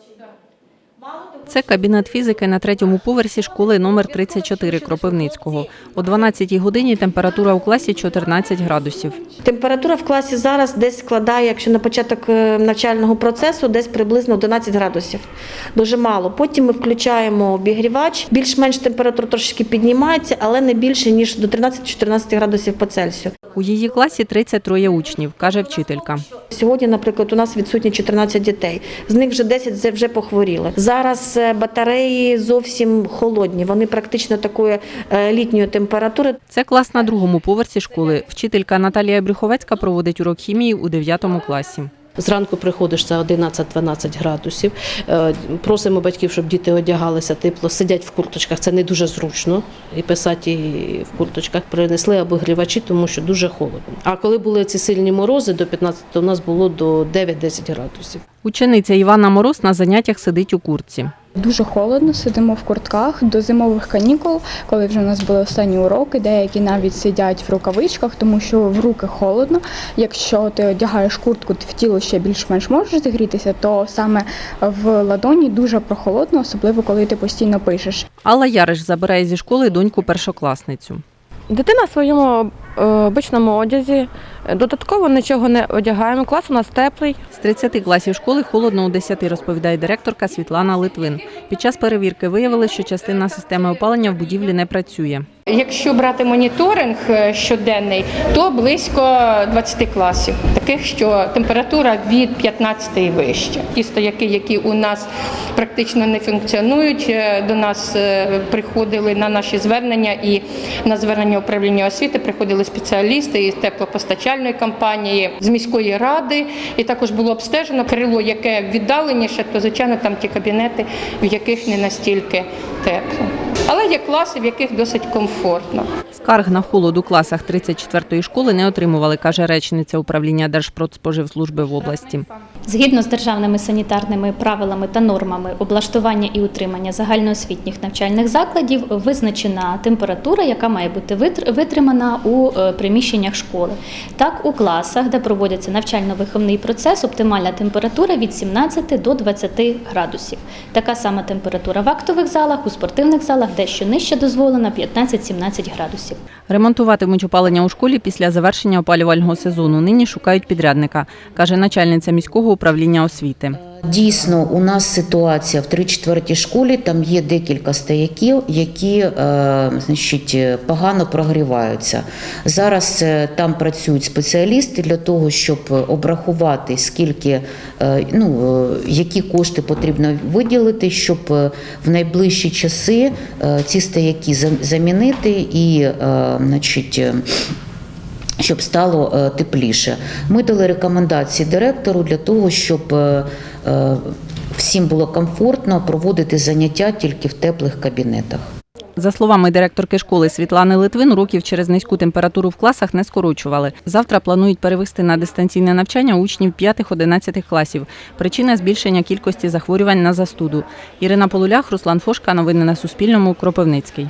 것인가 Це кабінет фізики на третьому поверсі школи номер 34 Кропивницького. О 12-й годині температура у класі 14 градусів. Температура в класі зараз десь складає, якщо на початок е, навчального процесу, десь приблизно 11 градусів. Дуже мало. Потім ми включаємо обігрівач. Більш-менш температура трошки піднімається, але не більше ніж до 13-14 градусів по Цельсію. У її класі 33 учнів, каже вчителька. Сьогодні, наприклад, у нас відсутні 14 дітей. З них вже 10 вже похворіли. Зараз е, батареї зовсім холодні. Вони практично такої е, літньої температури. Це клас на другому поверсі школи. Вчителька Наталія Брюховецька проводить урок хімії у 9 класі. Зранку приходиш це 11-12 градусів. Е, Просимо батьків, щоб діти одягалися тепло, сидять в курточках. Це не дуже зручно і писати і в курточках. Принесли обігрівачі, тому що дуже холодно. А коли були ці сильні морози до 15, то у нас було до 9-10 градусів. Учениця Івана Мороз на заняттях сидить у куртці. Дуже холодно, сидимо в куртках до зимових канікул, коли вже у нас були останні уроки. Деякі навіть сидять в рукавичках, тому що в руки холодно. Якщо ти одягаєш куртку, ти в тіло ще більш-менш можеш зігрітися, то саме в ладоні дуже прохолодно, особливо коли ти постійно пишеш. Алла Яриш забирає зі школи доньку першокласницю. Дитина в своєму е, обичному одязі. Додатково нічого не одягаємо. Клас у нас теплий. З 30 класів школи холодно у 10, розповідає директорка Світлана Литвин. Під час перевірки виявили, що частина системи опалення в будівлі не працює. Якщо брати моніторинг е, щоденний, то близько 20 класів, таких, що температура від 15 і вище. Ті стояки, які у нас практично не функціонують, е, до нас е, приходили на наші звернення і на звернення управління освіти приходили спеціалісти із теплопостачальної компанії, з міської ради, і також було обстежено крило, яке віддаленіше, то звичайно там ті кабінети, в яких не настільки тепло. Але є класи, в яких досить комфортно. Скарг на холод у класах 34-ї школи не отримували, каже речниця управління Держпродспоживслужби в області. Згідно з державними санітарними правилами та нормами облаштування і утримання загальноосвітніх навчальних закладів визначена температура, яка має бути витримана у е, приміщеннях школи. Так, у класах, де проводиться навчально-виховний процес, оптимальна температура від 17 до 20 градусів. Така сама температура в актових залах, у спортивних залах дещо нижче дозволена 15-17 градусів. Ремонтуватимуть опалення у школі після завершення опалювального сезону. Нині шукають підрядника, каже начальниця міського управління освіти. Дійсно, у нас ситуація в 3-4 школі. Там є декілька стояків, які е, значить, погано прогріваються. Зараз е, там працюють спеціалісти для того, щоб обрахувати, скільки е, ну, які кошти потрібно виділити, щоб в найближчі часи ці стояки замінити і значить. Щоб стало е, тепліше. Ми дали рекомендації директору для того, щоб е, е, всім було комфортно проводити заняття тільки в теплих кабінетах. За словами директорки школи Світлани Литвин, уроків через низьку температуру в класах не скорочували. Завтра планують перевести на дистанційне навчання учнів 5-11 класів. Причина збільшення кількості захворювань на застуду. Ірина Полулях, Руслан Фошка. Новини на Суспільному. Кропивницький.